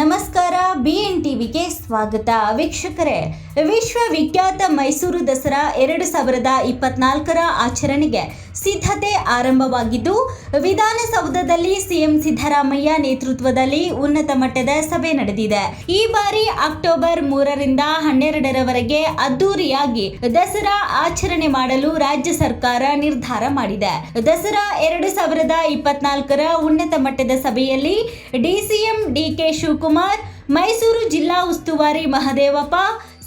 ನಮಸ್ಕಾರ B N ಟಿವಿಗೆ ಸ್ವಾಗತ. ವೀಕ್ಷಕರೇ ವಿಶ್ವವಿಖ್ಯಾತ ಮೈಸೂರು ದಸರಾ ಎರಡು ಸಾವಿರದ ಇಪ್ಪತ್ನಾಲ್ಕರ ಆಚರಣೆಗೆ ಸಿದ್ಧತೆ ಆರಂಭವಾಗಿದ್ದು, ವಿಧಾನಸೌಧದಲ್ಲಿ ಸಿಎಂ ಸಿದ್ದರಾಮಯ್ಯ ನೇತೃತ್ವದಲ್ಲಿ ಉನ್ನತ ಮಟ್ಟದ ಸಭೆ ನಡೆದಿದೆ. ಈ ಬಾರಿ ಅಕ್ಟೋಬರ್ ಮೂರರಿಂದ ಹನ್ನೆರಡರವರೆಗೆ ಅದ್ದೂರಿಯಾಗಿ ದಸರಾ ಆಚರಣೆ ಮಾಡಲು ರಾಜ್ಯ ಸರ್ಕಾರ ನಿರ್ಧಾರ ಮಾಡಿದೆ. ದಸರಾ ಎರಡು ಸಾವಿರದ ಇಪ್ಪತ್ನಾಲ್ಕರ ಉನ್ನತ ಮಟ್ಟದ ಸಭೆಯಲ್ಲಿ ಡಿಸಿಎಂ ಡಿಕೆ ಶಿವಕುಮಾರ್, ಮೈಸೂರು ಜಿಲ್ಲಾ ಉಸ್ತುವಾರಿ ಮಹದೇವಪ್ಪ,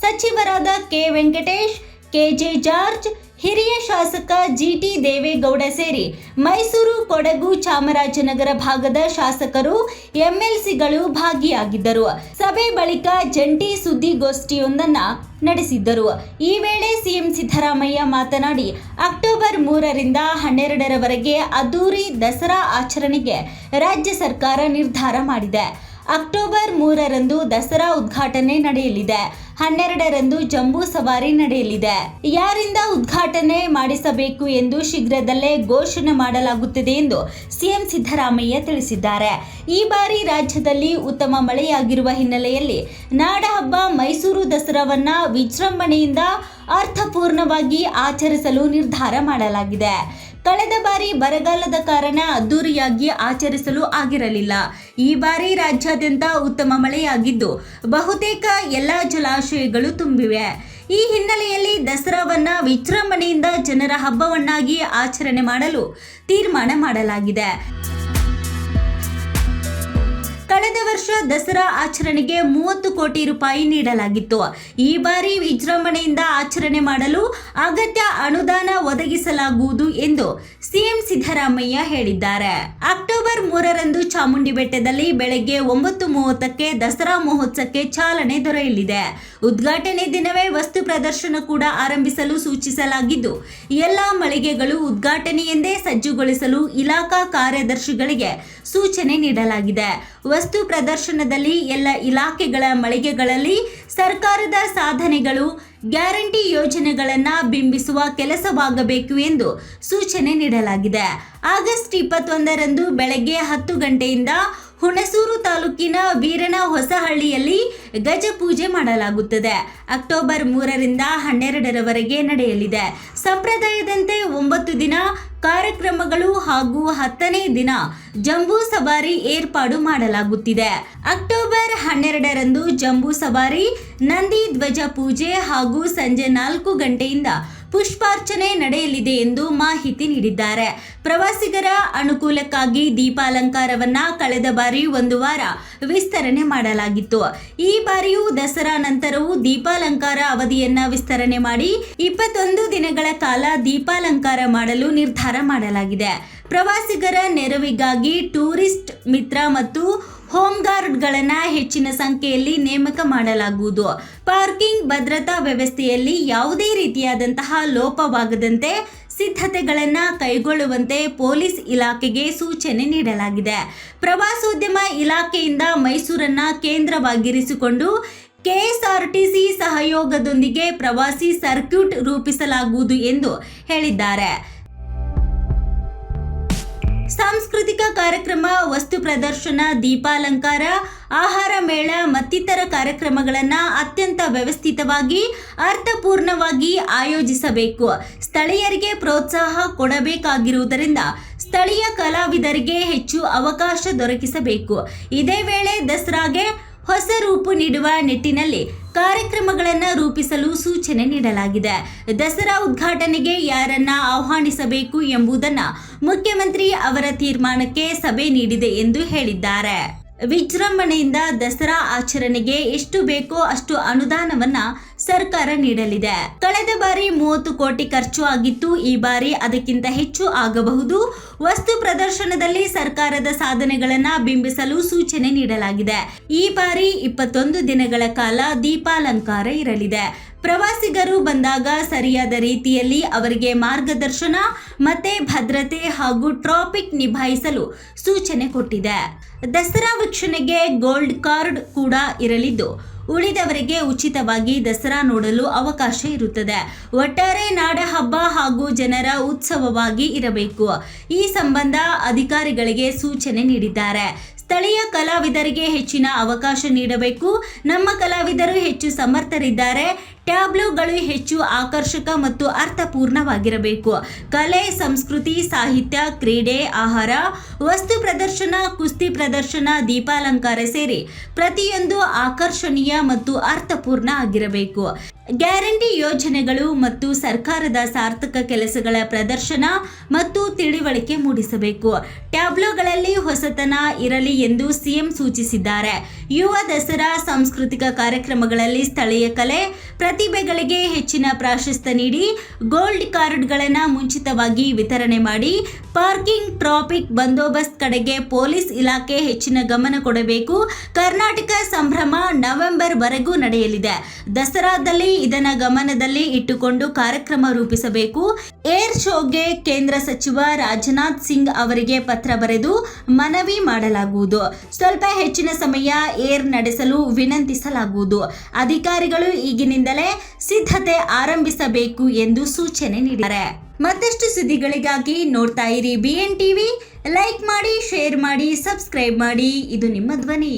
ಸಚಿವರಾದ ಕೆ ವೆಂಕಟೇಶ್ ಕೆಜೆ ಜಾರ್ಜ್ ಹಿರಿಯ ಶಾಸಕ ಜಿಟಿ ದೇವೇಗೌಡ ಸೇರಿ ಮೈಸೂರು, ಕೊಡಗು, ಚಾಮರಾಜನಗರ ಭಾಗದ ಶಾಸಕರು, ಎಂಎಲ್ಸಿಗಳು ಭಾಗಿಯಾಗಿದ್ದರು. ಸಭೆ ಬಳಿಕ ಜಂಟಿ ಸುದ್ದಿಗೋಷ್ಠಿಯೊಂದನ್ನು ನಡೆಸಿದ್ದರು. ಈ ವೇಳೆ ಸಿಎಂ ಸಿದ್ದರಾಮಯ್ಯ ಮಾತನಾಡಿ, ಅಕ್ಟೋಬರ್ ಮೂರರಿಂದ ಹನ್ನೆರಡರವರೆಗೆ ಅದ್ದೂರಿ ದಸರಾ ಆಚರಣೆಗೆ ರಾಜ್ಯ ಸರ್ಕಾರ ನಿರ್ಧಾರ ಮಾಡಿದೆ. ಅಕ್ಟೋಬರ್ ಮೂರರಂದು ದಸರಾ ಉದ್ಘಾಟನೆ ನಡೆಯಲಿದೆ. ಹನ್ನೆರಡರಂದು ಜಂಬೂ ಸವಾರಿ ನಡೆಯಲಿದೆ. ಯಾರಿಂದ ಉದ್ಘಾಟನೆ ಮಾಡಿಸಬೇಕು ಎಂದು ಶೀಘ್ರದಲ್ಲೇ ಘೋಷಣೆ ಮಾಡಲಾಗುತ್ತದೆ ಎಂದು ಸಿಎಂ ಸಿದ್ದರಾಮಯ್ಯ ತಿಳಿಸಿದ್ದಾರೆ. ಈ ಬಾರಿ ರಾಜ್ಯದಲ್ಲಿ ಉತ್ತಮ ಮಳೆಯಾಗಿರುವ ಹಿನ್ನೆಲೆಯಲ್ಲಿ ನಾಡಹಬ್ಬ ಮೈಸೂರು ದಸರಾವನ್ನ ವಿಜೃಂಭಣೆಯಿಂದ ಅರ್ಥಪೂರ್ಣವಾಗಿ ಆಚರಿಸಲು ನಿರ್ಧಾರ ಮಾಡಲಾಗಿದೆ. ಕಳೆದ ಬಾರಿ ಬರಗಾಲದ ಕಾರಣ ಅದ್ದೂರಿಯಾಗಿ ಆಚರಿಸಲು ಆಗಿರಲಿಲ್ಲ. ಈ ಬಾರಿ ರಾಜ್ಯಾದ್ಯಂತ ಉತ್ತಮ ಮಳೆಯಾಗಿದ್ದು, ಬಹುತೇಕ ಎಲ್ಲ ಜಲಾಶಯಗಳು ತುಂಬಿವೆ. ಈ ಹಿನ್ನೆಲೆಯಲ್ಲಿ ದಸರಾವನ್ನ ವಿಜೃಂಭಣೆಯಿಂದ ಜನರ ಹಬ್ಬವನ್ನಾಗಿ ಆಚರಣೆ ಮಾಡಲು ತೀರ್ಮಾನ ಮಾಡಲಾಗಿದೆ. ಕಳೆದ ವರ್ಷ ದಸರಾ ಆಚರಣೆಗೆ ಮೂವತ್ತು ಕೋಟಿ ರೂಪಾಯಿ ನೀಡಲಾಗಿತ್ತು. ಈ ಬಾರಿ ವಿಜೃಂಭಣೆಯಿಂದ ಆಚರಣೆ ಮಾಡಲು ಅಗತ್ಯ ಅನುದಾನ ಒದಗಿಸಲಾಗುವುದು ಎಂದು ಸಿಎಂ ಸಿದ್ದರಾಮಯ್ಯ ಹೇಳಿದ್ದಾರೆ. ಅಕ್ಟೋಬರ್ ಮೂರರಂದು ಚಾಮುಂಡಿ ಬೆಟ್ಟದಲ್ಲಿ ಬೆಳಗ್ಗೆ ಒಂಬತ್ತು ಮೂವತ್ತಕ್ಕೆ ದಸರಾ ಮಹೋತ್ಸವಕ್ಕೆ ಚಾಲನೆ ದೊರೆಯಲಿದೆ. ಉದ್ಘಾಟನೆ ದಿನವೇ ವಸ್ತು ಪ್ರದರ್ಶನ ಕೂಡ ಆರಂಭಿಸಲು ಸೂಚಿಸಲಾಗಿದ್ದು, ಎಲ್ಲಾ ಮಳಿಗೆಗಳು ಉದ್ಘಾಟನೆಯೆಂದೇ ಸಜ್ಜುಗೊಳಿಸಲು ಇಲಾಖಾ ಕಾರ್ಯದರ್ಶಿಗಳಿಗೆ ಸೂಚನೆ ನೀಡಲಾಗಿದೆ. ವಸ್ತು ಪ್ರದರ್ಶನದಲ್ಲಿ ಎಲ್ಲ ಇಲಾಖೆಗಳ ಮಳಿಗೆಗಳಲ್ಲಿ ಸರ್ಕಾರದ ಸಾಧನೆಗಳು, ಗ್ಯಾರಂಟಿ ಯೋಜನೆಗಳನ್ನು ಬಿಂಬಿಸುವ ಕೆಲಸವಾಗಬೇಕು ಎಂದು ಸೂಚನೆ ನೀಡಲಾಗಿದೆ. ಆಗಸ್ಟ್ ಇಪ್ಪತ್ತೊಂದರಂದು ಬೆಳಗ್ಗೆ ಹತ್ತು ಗಂಟೆಯಿಂದ ಹುಣಸೂರು ತಾಲೂಕಿನ ವೀರನ ಹೊಸಹಳ್ಳಿಯಲ್ಲಿ ಗಜ ಪೂಜೆ ಮಾಡಲಾಗುತ್ತದೆ. ಅಕ್ಟೋಬರ್ ಮೂರರಿಂದ ಹನ್ನೆರಡರವರೆಗೆ ನಡೆಯಲಿದೆ. ಸಂಪ್ರದಾಯದಂತೆ ಒಂಬತ್ತು ದಿನ ಕಾರ್ಯಕ್ರಮಗಳು ಹಾಗೂ ಹತ್ತನೇ ದಿನ ಜಂಬೂ ಸವಾರಿ ಏರ್ಪಾಡು ಮಾಡಲಾಗುತ್ತಿದೆ. ಅಕ್ಟೋಬರ್ ಹನ್ನೆರಡರಂದು ಜಂಬೂ ಸವಾರಿ, ನಂದಿ ಧ್ವಜ ಪೂಜೆ ಹಾಗೂ ಸಂಜೆ ನಾಲ್ಕು ಗಂಟೆಯಿಂದ ಪುಷ್ಪಾರ್ಚನೆ ನಡೆಯಲಿದೆ ಎಂದು ಮಾಹಿತಿ ನೀಡಿದ್ದಾರೆ. ಪ್ರವಾಸಿಗರ ಅನುಕೂಲಕ್ಕಾಗಿ ದೀಪಾಲಂಕಾರವನ್ನ ಕಳೆದ ಬಾರಿ ಒಂದು ವಾರ ವಿಸ್ತರಣೆ ಮಾಡಲಾಗಿತ್ತು. ಈ ಬಾರಿಯೂ ದಸರಾ ನಂತರವೂ ದೀಪಾಲಂಕಾರ ಅವಧಿಯನ್ನ ವಿಸ್ತರಣೆ ಮಾಡಿ ಇಪ್ಪತ್ತೊಂದು ದಿನಗಳ ಕಾಲ ದೀಪಾಲಂಕಾರ ಮಾಡಲು ನಿರ್ಧಾರ ಮಾಡಲಾಗಿದೆ. ಪ್ರವಾಸಿಗರ ನೆರವಿಗಾಗಿ ಟೂರಿಸ್ಟ್ ಮಿತ್ರ ಮತ್ತು ಹೋಮ್ ಗಾರ್ಡ್ಗಳನ್ನು ಹೆಚ್ಚಿನ ಸಂಖ್ಯೆಯಲ್ಲಿ ನೇಮಕ ಮಾಡಲಾಗುವುದು. ಪಾರ್ಕಿಂಗ್, ಭದ್ರತಾ ವ್ಯವಸ್ಥೆಯಲ್ಲಿ ಯಾವುದೇ ರೀತಿಯಾದಂತಹ ಲೋಪವಾಗದಂತೆ ಸಿದ್ಧತೆಗಳನ್ನು ಕೈಗೊಳ್ಳುವಂತೆ ಪೊಲೀಸ್ ಇಲಾಖೆಗೆ ಸೂಚನೆ ನೀಡಲಾಗಿದೆ. ಪ್ರವಾಸೋದ್ಯಮ ಇಲಾಖೆಯಿಂದ ಮೈಸೂರನ್ನ ಕೇಂದ್ರವಾಗಿರಿಸಿಕೊಂಡು ಕೆಎಸ್ಆರ್ಟಿಸಿ ಸಹಯೋಗದೊಂದಿಗೆ ಪ್ರವಾಸಿ ಸರ್ಕ್ಯೂಟ್ ರೂಪಿಸಲಾಗುವುದು ಎಂದು ಹೇಳಿದ್ದಾರೆ. ಸಾಂಸ್ಕೃತಿಕ ಕಾರ್ಯಕ್ರಮ, ವಸ್ತು ಪ್ರದರ್ಶನ, ದೀಪಾಲಂಕಾರ, ಆಹಾರ ಮೇಳ ಮತ್ತಿತರ ಕಾರ್ಯಕ್ರಮಗಳನ್ನು ಅತ್ಯಂತ ವ್ಯವಸ್ಥಿತವಾಗಿ, ಅರ್ಥಪೂರ್ಣವಾಗಿ ಆಯೋಜಿಸಬೇಕು. ಸ್ಥಳೀಯರಿಗೆ ಪ್ರೋತ್ಸಾಹ ಕೊಡಬೇಕಾಗಿರುವುದರಿಂದ ಸ್ಥಳೀಯ ಕಲಾವಿದರಿಗೆ ಹೆಚ್ಚು ಅವಕಾಶ ದೊರಕಿಸಬೇಕು. ಇದೇ ವೇಳೆ ದಸರಾಗೆ ಹೊಸ ರೂಪು ನೀಡುವ ನಿಟ್ಟಿನಲ್ಲಿ ಕಾರ್ಯಕ್ರಮಗಳನ್ನು ರೂಪಿಸಲು ಸೂಚನೆ ನೀಡಲಾಗಿದೆ. ದಸರಾ ಉದ್ಘಾಟನೆಗೆ ಯಾರನ್ನ ಆಹ್ವಾನಿಸಬೇಕು ಎಂಬುದನ್ನು ಮುಖ್ಯಮಂತ್ರಿ ಅವರ ತೀರ್ಮಾನಕ್ಕೆ ಸಭೆ ನೀಡಿದೆ ಎಂದು ಹೇಳಿದ್ದಾರೆ. ವಿಜೃಂಭಣೆಯಿಂದ ದಸರಾ ಆಚರಣೆಗೆ ಎಷ್ಟು ಬೇಕೋ ಅಷ್ಟು ಅನುದಾನವನ್ನ ಸರ್ಕಾರ ನೀಡಲಿದೆ. ಕಳೆದ ಬಾರಿ ಮೂವತ್ತು ಕೋಟಿ ಖರ್ಚು ಆಗಿತ್ತು. ಈ ಬಾರಿ ಅದಕ್ಕಿಂತ ಹೆಚ್ಚು ಆಗಬಹುದು. ವಸ್ತು ಪ್ರದರ್ಶನದಲ್ಲಿ ಸರ್ಕಾರದ ಸಾಧನೆಗಳನ್ನ ಬಿಂಬಿಸಲು ಸೂಚನೆ ನೀಡಲಾಗಿದೆ. ಈ ಬಾರಿ ಇಪ್ಪತ್ತೊಂದು ದಿನಗಳ ಕಾಲ ದೀಪಾಲಂಕಾರ ಇರಲಿದೆ. ಪ್ರವಾಸಿಗರು ಬಂದಾಗ ಸರಿಯಾದ ರೀತಿಯಲ್ಲಿ ಅವರಿಗೆ ಮಾರ್ಗದರ್ಶನ, ಮತ್ತೆ ಭದ್ರತೆ ಹಾಗೂ ಟ್ರಾಫಿಕ್ ನಿಭಾಯಿಸಲು ಸೂಚನೆ ಕೊಟ್ಟಿದೆ. ದಸರಾ ವೀಕ್ಷಣೆಗೆ ಗೋಲ್ಡ್ ಕಾರ್ಡ್ ಕೂಡ ಇರಲಿದ್ದು, ಉಳಿದವರಿಗೆ ಉಚಿತವಾಗಿ ದಸರಾ ನೋಡಲು ಅವಕಾಶ ಇರುತ್ತದೆ. ಒಟ್ಟಾರೆ ನಾಡ ಹಬ್ಬ ಹಾಗೂ ಜನರ ಉತ್ಸವವಾಗಿ ಇರಬೇಕು. ಈ ಸಂಬಂಧ ಅಧಿಕಾರಿಗಳಿಗೆ ಸೂಚನೆ ನೀಡಿದ್ದಾರೆ. ಸ್ಥಳೀಯ ಕಲಾವಿದರಿಗೆ ಹೆಚ್ಚಿನ ಅವಕಾಶ ನೀಡಬೇಕು. ನಮ್ಮ ಕಲಾವಿದರು ಹೆಚ್ಚು ಸಮರ್ಥರಿದ್ದಾರೆ. ಟ್ಯಾಬ್ಲೋಗಳು ಹೆಚ್ಚು ಆಕರ್ಷಕ ಮತ್ತು ಅರ್ಥಪೂರ್ಣವಾಗಿರಬೇಕು. ಕಲೆ, ಸಂಸ್ಕೃತಿ, ಸಾಹಿತ್ಯ, ಕ್ರೀಡೆ, ಆಹಾರ, ವಸ್ತು ಪ್ರದರ್ಶನ, ಕುಸ್ತಿ ಪ್ರದರ್ಶನ, ದೀಪಾಲಂಕಾರ ಸೇರಿ ಪ್ರತಿಯೊಂದು ಆಕರ್ಷಣೀಯ ಮತ್ತು ಅರ್ಥಪೂರ್ಣ ಆಗಿರಬೇಕು. ಗ್ಯಾರಂಟಿ ಯೋಜನೆಗಳು ಮತ್ತು ಸರ್ಕಾರದ ಸಾರ್ಥಕ ಕೆಲಸಗಳ ಪ್ರದರ್ಶನ ಮತ್ತು ತಿಳಿವಳಿಕೆ ಮೂಡಿಸಬೇಕು. ಟ್ಯಾಬ್ಲೋಗಳಲ್ಲಿ ಹೊಸತನ ಇರಲಿ ಎಂದು ಸಿಎಂ ಸೂಚಿಸಿದ್ದಾರೆ. ಯುವ ದಸರಾ ಸಾಂಸ್ಕೃತಿಕ ಕಾರ್ಯಕ್ರಮಗಳಲ್ಲಿ ಸ್ಥಳೀಯ ಕಲೆ ಪ್ರತಿಭೆಗಳಿಗೆ ಹೆಚ್ಚಿನ ಪ್ರಾಶಸ್ತ್ಯ ನೀಡಿ, ಗೋಲ್ಡ್ ಕಾರ್ಡ್ಗಳನ್ನು ಮುಂಚಿತವಾಗಿ ವಿತರಣೆ ಮಾಡಿ, ಪಾರ್ಕಿಂಗ್ ಟ್ರಾಫಿಕ್ ಬಂದೋಬಸ್ತ್ ಕಡೆಗೆ ಪೊಲೀಸ್ ಇಲಾಖೆ ಹೆಚ್ಚಿನ ಗಮನ ಕೊಡಬೇಕು. ಕರ್ನಾಟಕ ಸಂಭ್ರಮ ನವೆಂಬರ್ ವರೆಗೂ ನಡೆಯಲಿದೆ. ದಸರಾದಲ್ಲಿ ಇದನ್ನ ಗಮನದಲ್ಲಿ ಇಟ್ಟುಕೊಂಡು ಕಾರ್ಯಕ್ರಮ ರೂಪಿಸಬೇಕು. ಏರ್ ಶೋಗೆ ಕೇಂದ್ರ ಸಚಿವ ರಾಜನಾಥ್ ಸಿಂಗ್ ಅವರಿಗೆ ಪತ್ರ ಬರೆದು ಮನವಿ ಮಾಡಲಾಗುವುದು. ಸ್ವಲ್ಪ ಹೆಚ್ಚಿನ ಸಮಯ ಏರ್ ನಡೆಸಲು ವಿನಂತಿಸಲಾಗುವುದು. ಅಧಿಕಾರಿಗಳು ಈಗಿನಿಂದಲೇ ಸಿದ್ಧತೆ ಆರಂಭಿಸಬೇಕು ಎಂದು ಸೂಚನೆ ನೀಡಿದ್ದಾರೆ. ಮತ್ತಷ್ಟು ಸುದ್ದಿಗಳಿಗಾಗಿ ನೋಡ್ತಾ ಇರಿ ಬಿ ಎನ್ ಟಿವಿ ಲೈಕ್ ಮಾಡಿ ಶೇರ್ ಮಾಡಿ ಸಬ್ಸ್ಕ್ರೈಬ್ ಮಾಡಿ. ಇದು ನಿಮ್ಮ ಧ್ವನಿ.